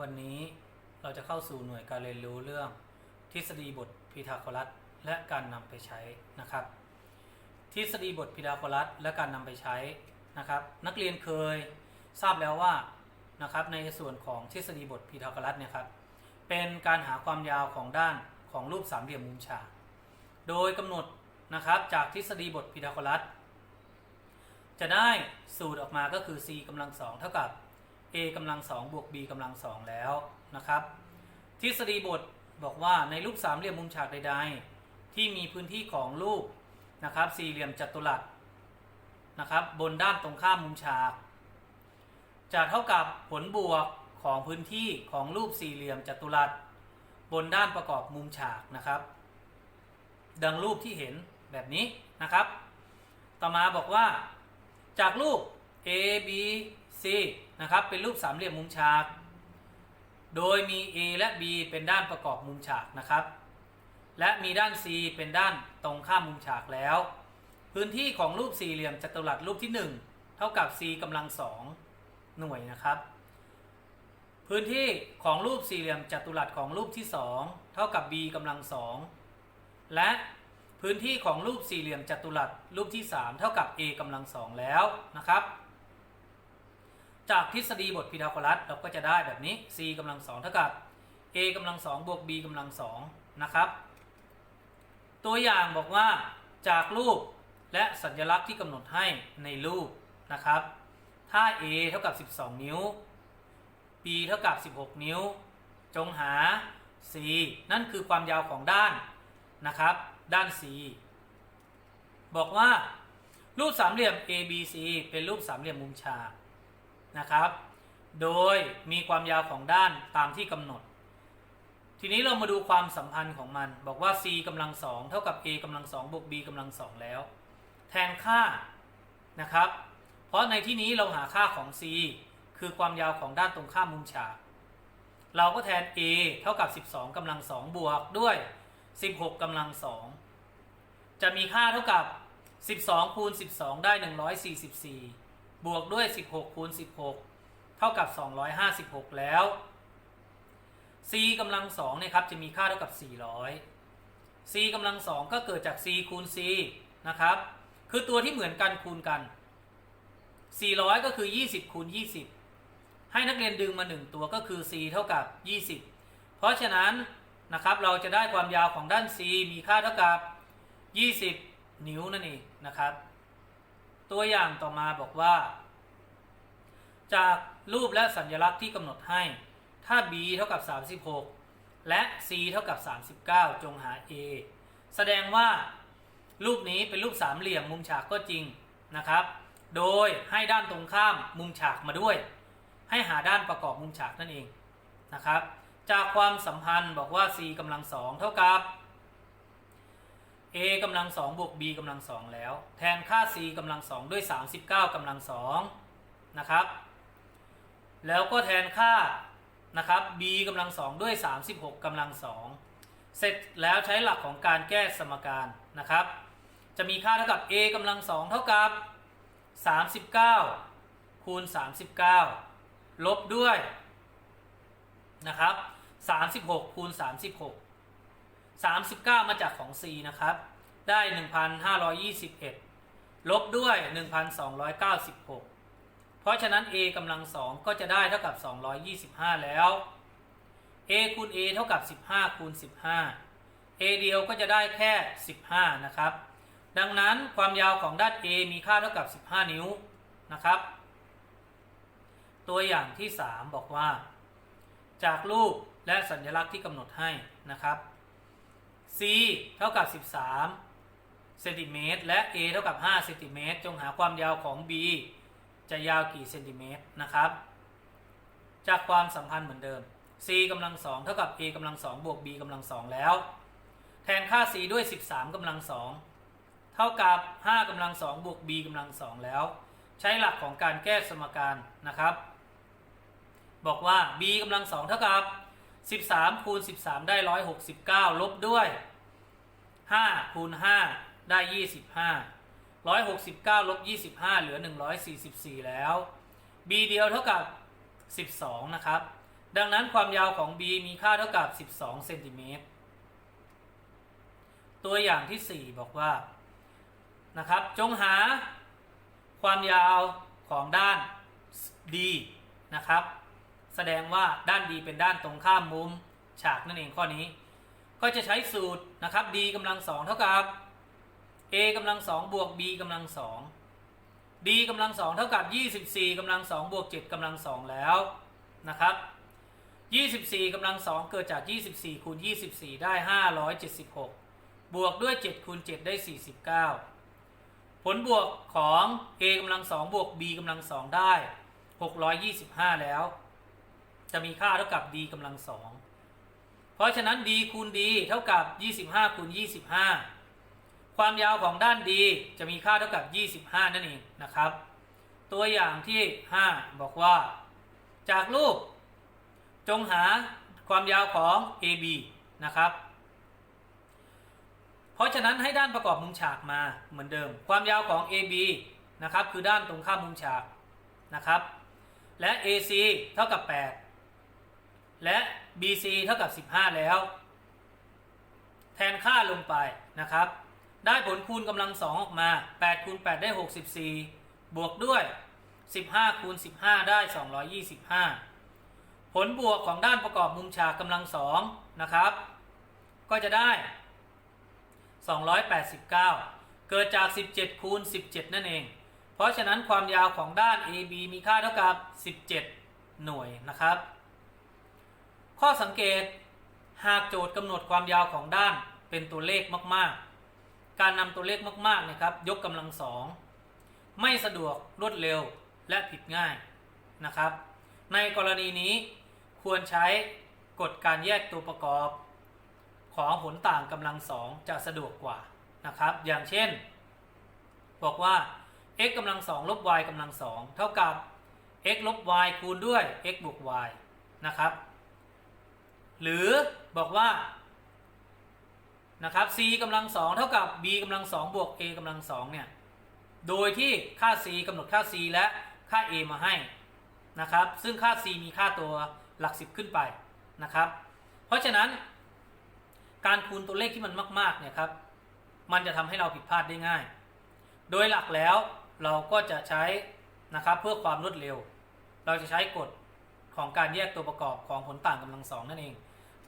วันนี้เราจะเข้าสู่หน่วยการเรียนรู้เรื่อง ทฤษฎีบทพีทาโกรัสและการนำไปใช้นะครับ ทฤษฎีบทพีทาโกรัสและการนำไปใช้นะครับ นักเรียนเคยทราบแล้วว่านะครับในส่วนของทฤษฎีบทพีทาโกรัสเนี่ยครับเป็นการหาความยาวของด้านของรูปสามเหลี่ยมมุมฉากโดยกำหนดนะครับจากทฤษฎีบทพีทาโกรัสจะได้สูตรออกมาก็คือ c กำลังสองเท่ากับ a กำลังสองบวก b กำลังสองแล้วนะครับ ทฤษฎีบทบอกว่าในรูปสามเหลี่ยมมุมฉากใด ๆ ที่มีพื้นที่ของรูปนะครับ สี่เหลี่ยมจัตุรัสนะครับ บนด้านตรงข้ามมุมฉาก จะเท่ากับผลบวกของพื้นที่ของรูปสี่เหลี่ยมจัตุรัส บนด้านประกอบมุมฉากนะครับ ดังรูปที่เห็นแบบนี้นะครับ ต่อมาบอกว่า จากรูป A B C นะครับเป็นรูปสามเหลี่ยมมุมฉาก โดยมี A และ B เป็นด้านประกอบมุมฉากนะครับ และมีด้าน C เป็นด้านตรงข้ามมุมฉากแล้ว พื้นที่ของรูปสี่เหลี่ยมจัตุรัสรูปที่ 1 เท่ากับ C กำลังสองหน่วยนะครับ พื้นที่ของรูปสี่เหลี่ยมจัตุรัสของรูปที่ 2 เท่ากับ B กำลังสองและพื้นที่ของรูปสี่เหลี่ยมจัตุรัสรูปที่ 3 เท่ากับ a กำลังสองแล้วนะครับ จากทฤษฎีบทพีทาโกรัสเราก็จะได้แบบนี้ c กำลังสองเท่ากับ a กำลังสองบวก b กำลังสองนะครับ ตัวอย่างบอกว่าจากรูปและสัญลักษณ์ที่กำหนดให้ในรูปนะครับ ถ้า a เท่ากับ 12 นิ้ว b เท่ากับ 16 นิ้ว จงหา c นั่นคือความยาวของด้านนะครับ ด้าน C บอกว่ารูปสามเหลี่ยม ABC เป็นรูปสามเหลี่ยมมุมฉาก นะครับ โดยมีความยาวของด้านตามที่กำหนด ทีนี้เรามาดูความสัมพันธ์ของมัน บอกว่า c กำลังสองเท่ากับ a กำลังสองบวก b กำลังสองแล้ว แทนค่านะครับ เพราะในที่นี้เราหาค่าของ c คือความยาวของด้านตรงข้ามมุมฉาก เราก็แทน a เท่ากับ 12กำลังสองบวกด้วย 16กำลังสองจะมีค่าเท่ากับ 12คูณ12 ได้ 144 บวกด้วย 16คูณ16 เท่ากับ 256 แล้ว c กำลังสองเนี่ยครับจะมีค่าเท่ากับ 400 c กำลังสองก็เกิดจาก c คูณ c นะครับ คือตัวที่เหมือนกันคูณกัน 400 ก็คือ 20คูณ20 ให้นักเรียนดึงมา 1 ตัวก็คือ c เท่ากับ 20 เพราะฉะนั้นนะครับเราจะได้ความยาวของด้าน c มีค่าเท่ากับ 20 นิ้วนั่นเองนะครับ ตัวอย่างต่อมาบอกว่า จากรูปและสัญลักษณ์ที่กำหนดให้ ถ้า b เท่ากับ 36 และ c เท่ากับ 39 จงหา a แสดงว่า รูปนี้เป็นรูปสามเหลี่ยมมุมฉากก็จริงนะครับ โดยให้ด้านตรงข้ามมุมฉากมาด้วย ให้หาด้านประกอบมุมฉากนั่นเองนะครับ จากความสัมพันธ์บอกว่า c กำลังสองเท่ากับ a กำลังสองบวก b กำลังสองแล้ว แทนค่า c กำลังสองด้วย 39กำลังสองนะครับ แล้วก็แทนค่านะครับ b กำลังสองด้วย 36กำลังสองเสร็จแล้วใช้หลักของการแก้สมการนะครับ จะมีค่าเท่ากับ a กำลังสองเท่ากับ 39 คูณ 39 ลบด้วยนะครับ 36คูณ36 39 มาจากของ C นะครับ ได้ 1,521 ลบด้วย 1,296 เพราะฉะนั้น a กำลังสองก็จะได้เท่ากับ 225 แล้ว a คูณ a เท่ากับ 15 คูณ 15 a เดียวก็จะได้แค่ 15 นะครับ ดังนั้นความยาวของด้าน a มีค่าเท่ากับ 15 นิ้วนะครับ ตัวอย่างที่ 3 บอกว่า จากรูปและสัญลักษณ์ที่กำหนดให้นะครับ c เท่ากับ 13 เซนติเมตร และ a เท่ากับ 5 เซนติเมตร จงหาความยาวของ b จะยาวกี่เซนติเมตรนะครับ จากความสัมพันธ์เหมือนเดิม c กำลังสองเท่ากับ a กำลังสองบวก b กำลังสองแล้ว แทนค่า c ด้วย 13กำลังสองเท่ากับ 5กำลังสองบวก b กำลังสองแล้ว ใช้หลักของการแก้สมการนะครับ บอกว่า b กำลังสองเท่ากับ 13คูณ13 ได้ 169 ลบด้วย 5คูณ5ได้ 25 169ลบ25 เหลือ 144 แล้ว b เดียวเท่ากับ 12 นะครับ ดังนั้นความยาวของ b มีค่าเท่ากับ 12เซนติเมตรตัวอย่างที่ 4 บอกว่านะครับจงหาความยาวของด้าน d นะครับ แสดงว่าด้าน d เป็นด้านตรงข้ามมุมฉากนั่นเองข้อนี้ ก็จะใช้สูตรนะครับ d กำลังสองเท่ากับ a กำลังสองบวก b กำลังสอง d กำลังสองเท่ากับ 24กำลังสองบวก7กำลังสองแล้วนะครับ 24กำลังสองเกิดจาก 24คูณ24 ได้ 576 บวกด้วย7คูณ7ได้ 49 ผลบวกของ a กำลังสองบวก b กำลังสองได้ 625 แล้ว จะมีค่าเท่ากับ d กำลังสอง เพราะฉะนั้น d คูณ d เท่ากับ 25คูณ25 ความยาวของด้าน d จะมีค่าเท่ากับ 25 นั่นเองนะครับ ตัวอย่างที่ 5 บอกว่า จากรูป จงหาความยาวของ AB นะครับ เพราะฉะนั้นให้ด้านประกอบมุมฉากมาเหมือนเดิม ความยาวของ AB นะครับคือด้านตรงข้ามมุมฉากนะครับ และ AC เท่ากับ 8 และ BC เท่ากับ 15 แล้ว แทนค่าลงไปนะครับ ได้ผลคูณกำลังสองออกมา8คูณ8ได้ 64 บวกด้วย 15 คูณ 15 ได้ 225 ผลบวกของด้านประกอบมุมฉากกำลังสองนะครับ ก็จะได้ 289 เกิดจาก 17 คูณ 17 นั่นเอง เพราะฉะนั้นความยาวของด้าน AB มีค่าเท่ากับ 17 หน่วยนะครับ ข้อสังเกตหากโจทย์กำหนดความยาวของด้านเป็นตัวเลขมาก ๆ การนำตัวเลขมาก ๆ นะครับ ยกกำลังสองไม่สะดวกรวดเร็วและผิดง่ายนะครับ ในกรณีนี้ควรใช้กฎการแยกตัวประกอบ ของผลต่างกำลังสองจะสะดวกกว่านะครับ อย่างเช่น บอกว่า x กำลังสองลบ y กำลังสองเท่ากับ x ลบ y คูณด้วย x บวก y นะครับ หรือบอกว่านะครับ c กำลังสองเท่ากับ b กำลังสองบวก a กำลังสองเนี่ย โดยที่ค่า c กำหนดค่า c และค่า a มาให้นะครับ ซึ่งค่า c มีค่าตัวหลักสิบขึ้นไปนะครับ เพราะฉะนั้น การคูณตัวเลขที่มันมากๆเนี่ยครับ มันจะทำให้เราผิดพลาดได้ง่าย โดยหลักแล้วเราก็จะใช้นะครับเพื่อความรวดเร็ว เราจะใช้กฎของการแยกตัวประกอบของผลต่างกำลังสองนั่นเอง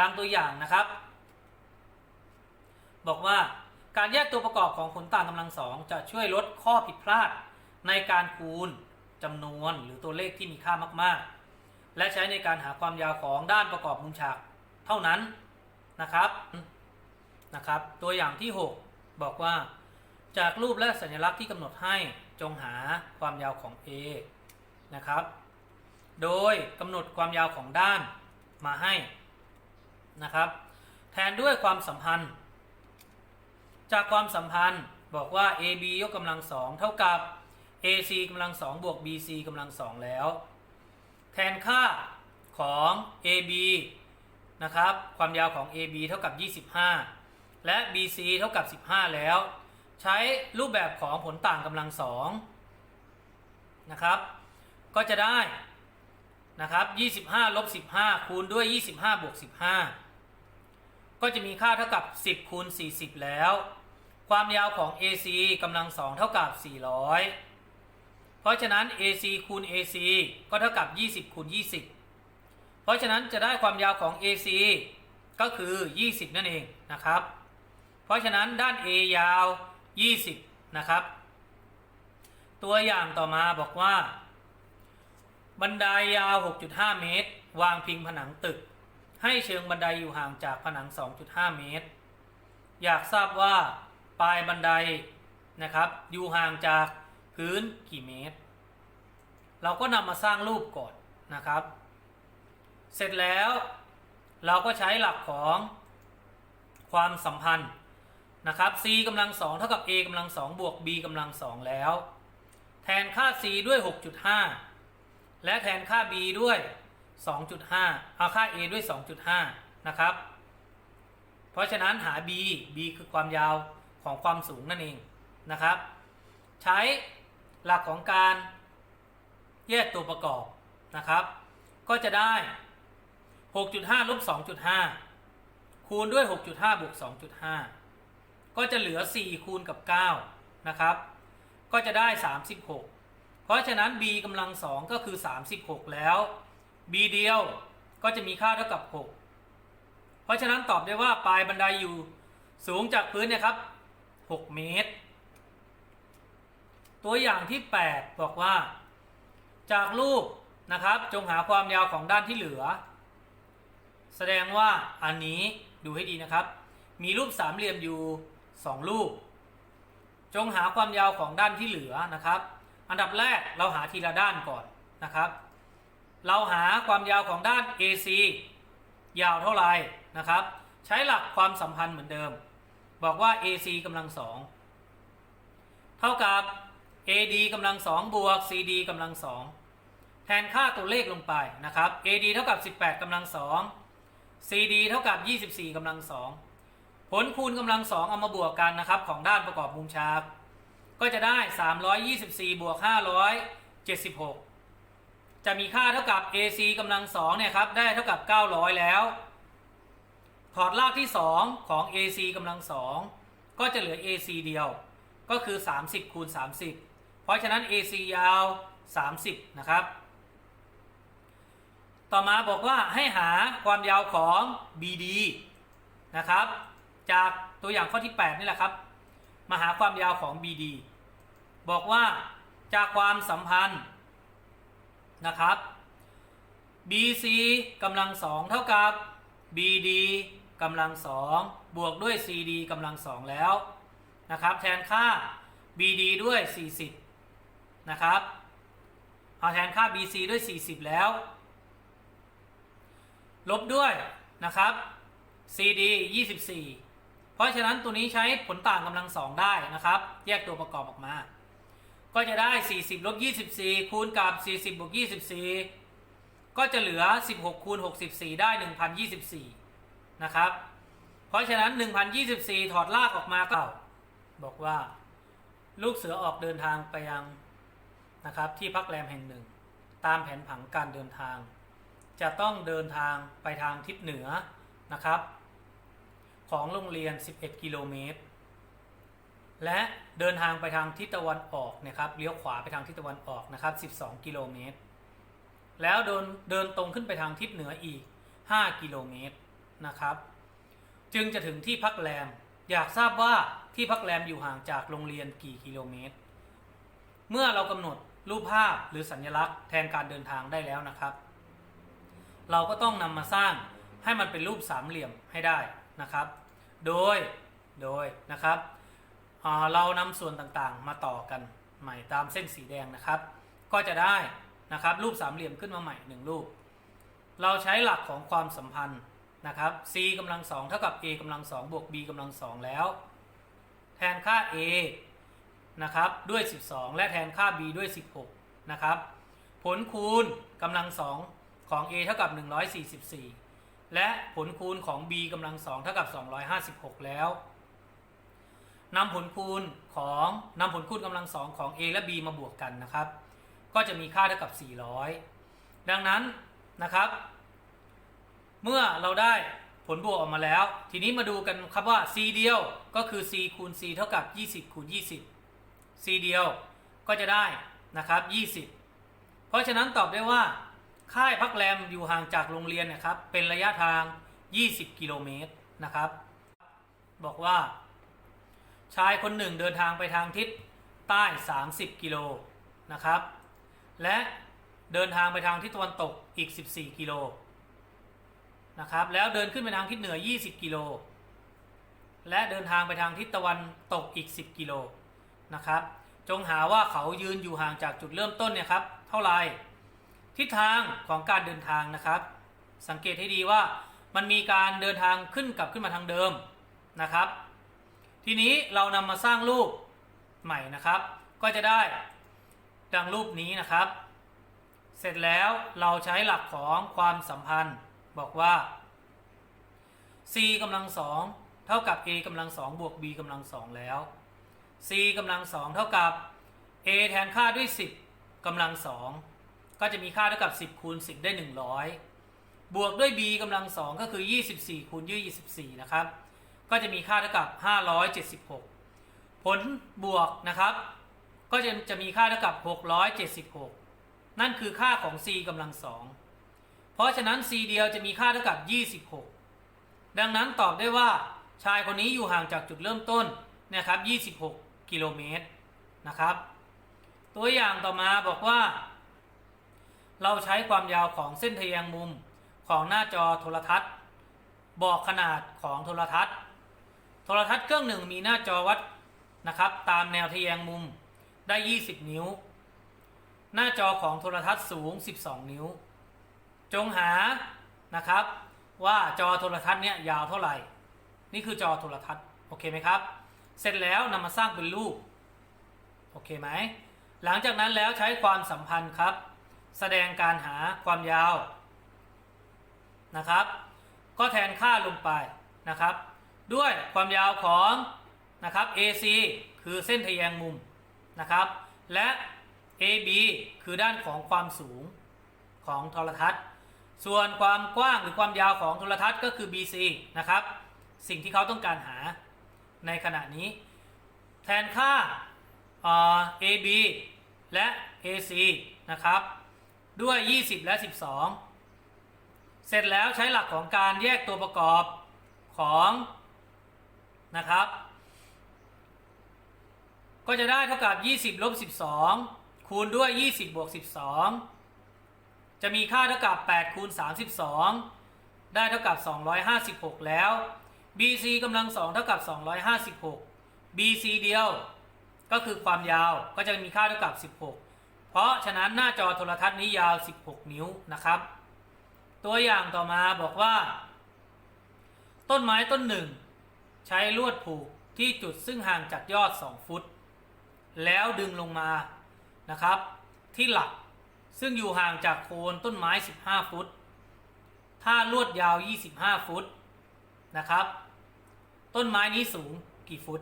ดังตัวอย่างนะครับ บอกว่าการแยกตัวประกอบของผลต่างกำลังสองจะช่วยลดข้อผิดพลาดในการคูณจำนวนหรือตัวเลขที่มีค่ามากๆ และใช้ในการหาความยาวของด้านประกอบมุมฉากเท่านั้นนะครับนะครับ ตัวอย่างที่ 6 บอกว่า จากรูปและสัญลักษณ์ที่กำหนดให้จงหาความยาวของ A นะครับ โดยกำหนดความยาวของด้านมาให้ นะครับ แทนด้วยความสัมพันธ์ จากความสัมพันธ์บอกว่า AB ยกกำลังสองเท่ากับ AC กำลังสองบวก BC กำลังสองแล้ว แทนค่าของ AB นะครับ ความยาวของ AB เท่ากับ 25 และ BC เท่ากับ 15 แล้ว ใช้รูปแบบของผลต่างกำลังสองนะครับ ก็จะได้นะครับ 25 ลบ 15 คูณด้วย 25 บวก 15 ก็จะมีค่าเท่ากับ 10คูณ40 แล้ว ความยาวของ AC กำลังสองเท่ากับ 400 เพราะฉะนั้น AC คูณ AC ก็เท่ากับ 20คูณ20 เพราะฉะนั้นจะได้ความยาวของ AC ก็คือ 20 นั่นเองนะครับ เพราะฉะนั้นด้าน A ยาว 20 นะครับ ตัวอย่างต่อมาบอกว่า บันไดยาว 6.5 เมตร วางพิงผนังตึก ให้เชิงบันไดอยู่ห่างจากผนัง 2.5 เมตร อยากทราบว่าปลายบันไดนะครับอยู่ห่างจากพื้นกี่เมตร เราก็นำมาสร้างรูปก่อนนะครับ เสร็จแล้วเราก็ใช้หลักของความสัมพันธ์นะครับ c กำลังสองเท่ากับ a กำลังสองบวก b กำลังสองแล้ว แทนค่า c ด้วย 6.5 และแทนค่า b ด้วย 2.5 เอาค่า a ด้วย 2.5 นะครับ เพราะฉะนั้นหา b b คือความยาวของความสูงนั่นเองนะครับ ใช้หลักของการแยกตัวประกอบนะครับ ก็จะได้ 6.5ลบ2.5 คูณด้วย 6.5บวก2.5 ก็จะเหลือ 4 คูณกับ 9 นะครับ ก็จะได้ 36 เพราะฉะนั้น b กำลัง 2 ก็คือ 36 แล้ว b เดียวก็จะมีค่าเท่ากับ 6 เพราะฉะนั้นตอบได้ว่าปลายบันไดอยู่สูงจากพื้นเนี่ยครับ 6 เมตร ตัวอย่างที่ 8 บอกว่า จากรูปนะครับจงหาความยาวของด้านที่เหลือ แสดงว่าอันนี้ดูให้ดีนะครับ มีรูปสามเหลี่ยมอยู่ 2 รูป จงหาความยาวของด้านที่เหลือนะครับ อันดับแรกเราหาทีละด้านก่อนนะครับ เราหาความยาวของด้าน AC ยาวเท่าไหร่นะครับ ใช้หลักความสัมพันธ์เหมือนเดิม บอกว่า AC กำลังสองเท่ากับ AD กำลังสองบวก CD กำลังสองแทนค่าตัวเลขลงไปนะครับ AD เท่ากับ 18กำลังสอง CD เท่ากับ 24กำลังสองผลคูณกำลังสองเอามาบวกกันนะครับของด้านประกอบมุมฉากก็จะได้ 324 บวก 576 จะมีค่าเท่ากับ AC กำลังสองเนี่ยครับได้เท่ากับ 900 แล้ว ถอดรากที่ 2 ของ AC กำลังสองก็จะเหลือ AC เดียว ก็คือ 30คูณ30 เพราะฉะนั้น AC ยาว 30 นะครับ ต่อมาบอกว่าให้หาความยาวของ BD นะครับ จากตัวอย่างข้อที่ 8 นี่แหละครับ มาหาความยาวของ BD บอกว่าจากความสัมพันธ์ นะครับ BC กำลังสองเท่ากับ BD กำลังสองบวกด้วย CD กำลังสองแล้วนะครับ แทนค่า BD ด้วย 40 นะครับเอาแทนค่า BC ด้วย 40 แล้ว ลบด้วยนะครับ CD 24 เพราะฉะนั้นตัวนี้ใช้ผลต่างกำลังสองได้นะครับ แยกตัวประกอบออกมา ก็จะได้ 40ลบ24 คูณกับ 40บวก24 ก็จะเหลือ 16 คูณ 64 ได้ 1024 นะครับ เพราะฉะนั้น 1024 ถอดรากออกมาก็ บอกว่า ลูกเสือออกเดินทางไปยังนะครับที่พักแรมแห่งหนึ่ง ตามแผนผังการเดินทาง จะต้องเดินทางไปทางทิศเหนือนะครับ ของโรงเรียน 11 กิโลเมตร และเดินทางไปทางทิศตะวันออกนะครับเลี้ยวขวาไปทางทิศตะวันออกนะครับ 12 กิโลเมตร แล้วเดินเดินตรงขึ้นไปทางทิศเหนืออีก 5 กิโลเมตรนะครับ จึงจะถึงที่พักแรม อยากทราบว่าที่พักแรมอยู่ห่างจากโรงเรียนกี่กิโลเมตร เมื่อเรากำหนดรูปภาพหรือสัญลักษณ์แทนการเดินทางได้แล้วนะครับ เราก็ต้องนำมาสร้างให้มันเป็นรูปสามเหลี่ยมให้ได้นะครับ โดย โดยนะครับ เรานำส่วนต่างๆ มาต่อกันใหม่ตามเส้นสีแดงนะครับ ก็จะได้นะครับรูปสามเหลี่ยมขึ้นมาใหม่หนึ่งรูป เราใช้หลักของความสัมพันธ์นะครับ c กำลังสองเท่ากับ a กำลังสองบวก b กำลังสองแล้ว แทนค่า a นะครับด้วย 12 และแทนค่า b ด้วย 16 นะครับ ผลคูณกำลังสองของ a เท่ากับ 144 และผลคูณของ b กำลังสองเท่ากับ 256 แล้ว นำผลคูณของนำผลคูณกำลังสองของ a และ b มาบวกกันนะครับ ก็จะมีค่าเท่ากับ 400 ดังนั้นนะครับ เมื่อเราได้ผลบวกออกมาแล้ว ทีนี้มาดูกันครับว่า c เดียวก็คือ c คูณ c เท่ากับ 20 คูณ 20 c เดียวก็จะได้นะครับ 20 เพราะฉะนั้นตอบได้ว่า ค่ายพักแรมอยู่ห่างจากโรงเรียนนะครับ เป็นระยะทาง 20 กิโลเมตรนะครับ บอกว่า ชายคนหนึ่งเดินทางไปทางทิศใต้ 30 กิโลนะครับ และเดินทางไปทางทิศตะวันตกอีก 14 กิโลนะครับ แล้วเดินขึ้นไปทางทิศเหนือ 20 กิโล และเดินทางไปทางทิศตะวันตกอีก 10 กิโลนะครับ จงหาว่าเขายืนอยู่ห่างจากจุดเริ่มต้นเนี่ยครับเท่าไหร่ทิศทางของการเดินทางนะครับ สังเกตให้ดีว่ามันมีการเดินทางขึ้นกลับขึ้นมาทางเดิมนะครับ ทีนี้เรานำมาสร้างรูปใหม่นะครับ ก็จะได้ดังรูปนี้นะครับ เสร็จแล้วเราใช้หลักของความสัมพันธ์บอกว่า c กำลังสองเท่ากับ a กำลังสองบวก b กำลังสองแล้ว c กำลังสองเท่ากับ a แทนค่าด้วย 10กำลังสองก็จะมีค่าเท่ากับ 10คูณ10 ได้ 100 บวกด้วย b กำลังสองก็คือ 24คูณ24นะครับ ก็จะมีค่าเท่ากับ 576 ผลบวกนะครับ ก็จะจะมีค่าเท่ากับ 676 นั่นคือค่าของ c กำลังสองเพราะฉะนั้น c เดียวจะมีค่าเท่ากับ 26 ดังนั้นตอบได้ว่าชายคนนี้อยู่ห่างจากจุดเริ่มต้นนะครับ 26 กิโลเมตรนะครับ ตัวอย่างต่อมาบอกว่า เราใช้ความยาวของเส้นทแยงมุมของหน้าจอโทรทัศน์ บอกขนาดของโทรทัศน์ โทรทัศน์เครื่องหนึ่งมีหน้าจอวัดนะครับ ตามแนวทแยงมุมได้ 20 นิ้ว หน้าจอของโทรทัศน์สูง 12 นิ้ว จงหานะครับ ว่าจอโทรทัศน์เนี่ยยาวเท่าไหร่ นี่คือจอโทรทัศน์โอเคไหมครับ เสร็จแล้วนำมาสร้างเป็นรูปโอเคไหมหลังจากนั้นแล้วใช้ความสัมพันธ์ครับ แสดงการหาความยาวนะครับ ก็แทนค่าลงไปนะครับ ด้วยความยาวของนะครับ AC คือเส้นทะแยงมุมนะครับ และ AB คือด้านของความสูงของโทรทัศน์ ส่วนความกว้างหรือความยาวของโทรทัศน์ก็คือ BC นะครับ สิ่งที่เขาต้องการหาในขณะนี้ แทนค่า AB และ AC นะครับด้วย 20 และ 12 เสร็จแล้วใช้หลักของการแยกตัวประกอบของ นะครับ ก็จะได้เท่ากับ 20ลบ12 คูณด้วย 20บวก12 จะมีค่าเท่ากับ 8 คูณ 32 ได้เท่ากับ 256 แล้ว BC กำลังสองเท่ากับ 256 BC เดียวก็คือความยาวก็จะมีค่าเท่ากับ 16 เพราะฉะนั้นหน้าจอโทรทัศน์นี้ยาว 16 นิ้วนะครับ ตัวอย่างต่อมาบอกว่า ต้นไม้ต้นหนึ่ง ใช้ลวดผูกที่จุดซึ่งห่างจากยอด 2 ฟุต แล้วดึงลงมานะครับ ที่หลักซึ่งอยู่ห่างจากโคนต้นไม้ 15 ฟุต ถ้าลวดยาว 25 ฟุตนะครับ ต้นไม้นี้สูงกี่ฟุต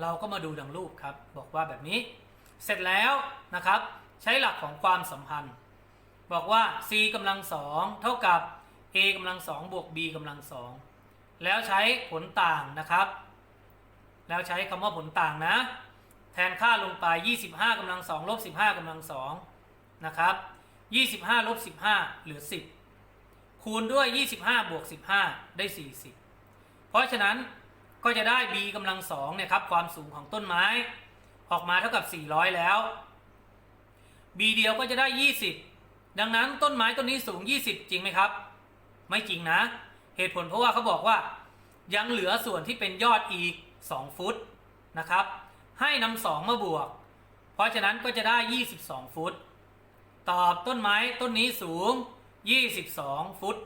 เราก็มาดูดังรูปครับ บอกว่าแบบนี้ เสร็จแล้วนะครับ ใช้หลักของความสัมพันธ์ บอกว่า c กำลังสองเท่ากับ a กำลังสองบวก b กำลังสอง แล้วใช้ผลต่างนะครับ แล้วใช้คำว่าผลต่างนะ แทนค่าลงไป 25กำลังสองลบ15กำลังสองนะครับ25ลบ15 เหลือ 10 คูณด้วย 25บวก15 ได้ 40 เพราะฉะนั้นก็จะได้ b กำลังสองเนี่ยครับความสูงของต้นไม้ ออกมาเท่ากับ 400 แล้ว b เดียวก็จะได้ 20 ดังนั้นต้นไม้ต้นนี้สูง 20 จริงไหมครับ ไม่จริงนะ เหตุผลเพราะว่าเขาบอกว่ายังเหลือส่วนที่เป็นยอดอีก 2 ฟุตนะครับ ให้นำสองมาบวก เพราะฉะนั้นก็จะได้ 22 ฟุต ตอบต้นไม้ต้นนี้สูง 22 ฟุต